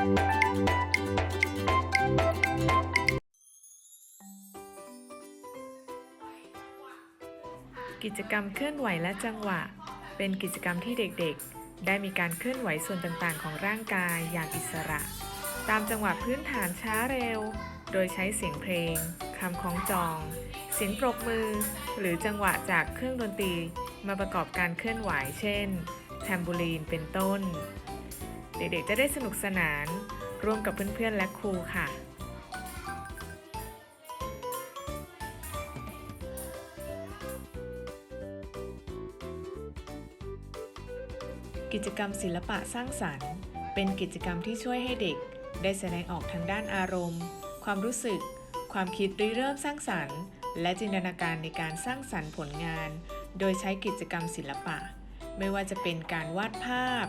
กิจกรรมเคลื่อนไหวและจังหวะ เป็นกิจกรรมที่เด็กๆ ได้มีการเคลื่อนไหวส่วนต่างๆ ของร่างกายอย่างอิสระ ตามจังหวะพื้นฐานช้าเร็ว โดยใช้เสียงเพลงคำคล้องจอง เสียงปรบมือ หรือจังหวะจากเครื่องดนตรี มาประกอบการเคลื่อนไหวเช่นแทมบูลีนเป็นต้น เด็กๆ จะได้สนุกสนาน ร่วมกับเพื่อนๆ และครูค่ะ กิจกรรมศิลปะสร้างสรรค์ เป็นกิจกรรมที่ช่วยให้เด็ก ได้แสดงออกทางด้านอารมณ์ ความรู้สึก ความคิดริเริ่มสร้างสรรค์ และจินตนาการในการสร้างสรรค์ผลงาน โดยใช้กิจกรรมศิลปะ ไม่ว่าจะเป็นการวาดภาพ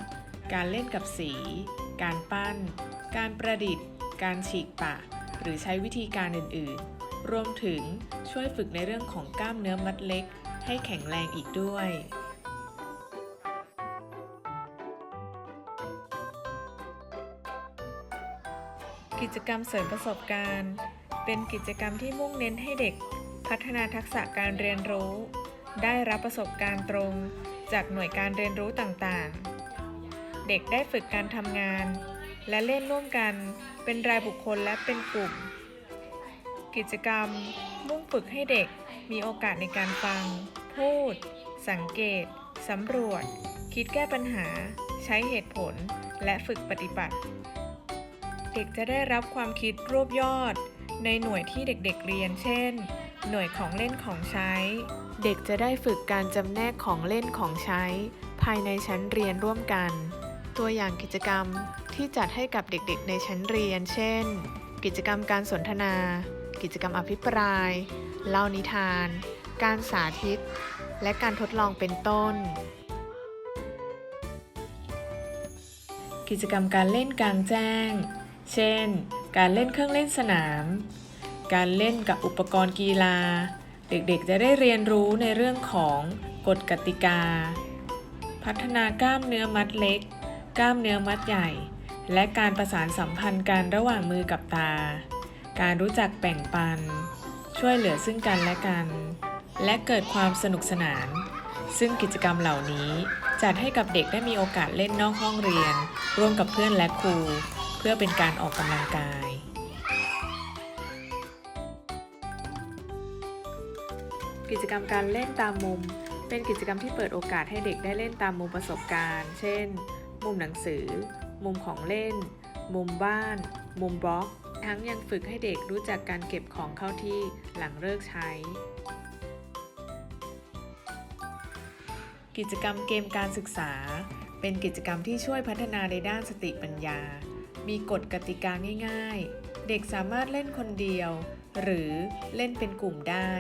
การเล่นกับสี การปั้น การประดิษฐ์ การฉีกปะ หรือใช้วิธีการอื่นๆ รวมถึงช่วยฝึกในเรื่องของกล้ามเนื้อมัดเล็ก ให้แข็งแรงอีกด้วย กิจกรรมเสริมประสบการณ์ เป็นกิจกรรมที่มุ่งเน้นให้เด็ก พัฒนาทักษะการเรียนรู้ ได้รับประสบการณ์ตรง จากหน่วยการเรียนรู้ต่างๆ เด็กได้ฝึกการทำงาน และเล่นร่วมกัน เป็นรายบุคคลและเป็นกลุ่ม กิจกรรม มุ่งฝึกให้เด็กมีโอกาสในการฟัง พูด สังเกต สำรวจ คิดแก้ปัญหา ใช้เหตุผล และฝึกปฏิบัติ เด็กจะได้รับความคิดรวบยอด ในหน่วยที่เด็กๆเรียน เช่น หน่วยของเล่นของใช้ เด็กจะได้ฝึกการจำแนกของเล่นของใช้ ภายในชั้นเรียนร่วมกัน ตัวอย่างกิจกรรมที่จัดให้กับเด็กๆ ในชั้นเรียน เช่น กิจกรรมการสนทนา กิจกรรมอภิปราย เล่านิทาน การสาธิต และการทดลองเป็นต้น กิจกรรมการเล่นกลางแจ้ง เช่น การเล่นเครื่องเล่นสนาม การเล่นกับอุปกรณ์กีฬา เด็กๆ จะได้เรียนรู้ในเรื่องของกฎกติกา พัฒนากล้ามเนื้อมัดเล็ก กล้ามเนื้อมัดใหญ่ และการประสานสัมพันธ์กันระหว่างมือกับตา การรู้จักแบ่งปัน ช่วยเหลือซึ่งกันและกัน และเกิดความสนุกสนาน ซึ่งกิจกรรมเหล่านี้จัดให้กับเด็กได้มีโอกาสเล่นนอกห้องเรียน ร่วมกับเพื่อนและครู เพื่อเป็นการออกกำลังกายกิจกรรมการเล่นตามมุม เป็นกิจกรรมที่เปิดโอกาสให้เด็กได้เล่นตามมุมประสบการณ์ เช่น มุมหนังสือ มุมของเล่น มุมบ้าน มุมบล็อก ทั้งยังฝึกให้เด็กรู้จักการเก็บของเข้าที่หลังเลิกใช้ กิจกรรมเกมการศึกษา เป็นกิจกรรมที่ช่วยพัฒนาในด้านสติปัญญา มีกฎกติกาง่ายๆ เด็กสามารถเล่นคนเดียว หรือเล่นเป็นกลุ่มได้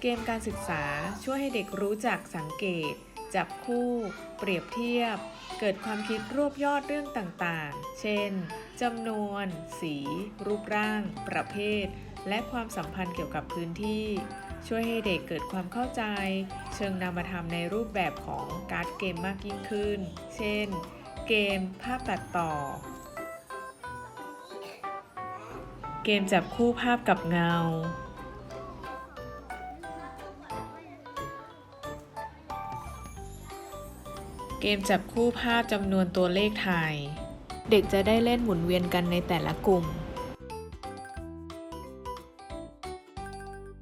เกมการศึกษาช่วยให้เด็กรู้จักสังเกต จับคู่ เปรียบเทียบ เกิดความคิดรวบยอดเรื่องต่างๆ เช่นจำนวน สี รูปร่าง ประเภท และความสัมพันธ์เกี่ยวกับพื้นที่ ช่วยให้เด็กเกิดความเข้าใจ เชิงนามธรรมในรูปแบบของการ์ดเกมมากยิ่งขึ้น เช่น เกมภาพตัดต่อ เกมจับคู่ภาพกับเงา เกมจับคู่ภาพจำนวนตัวเลขไทย เด็กจะได้เล่นหมุนเวียนกันในแต่ละกลุ่ม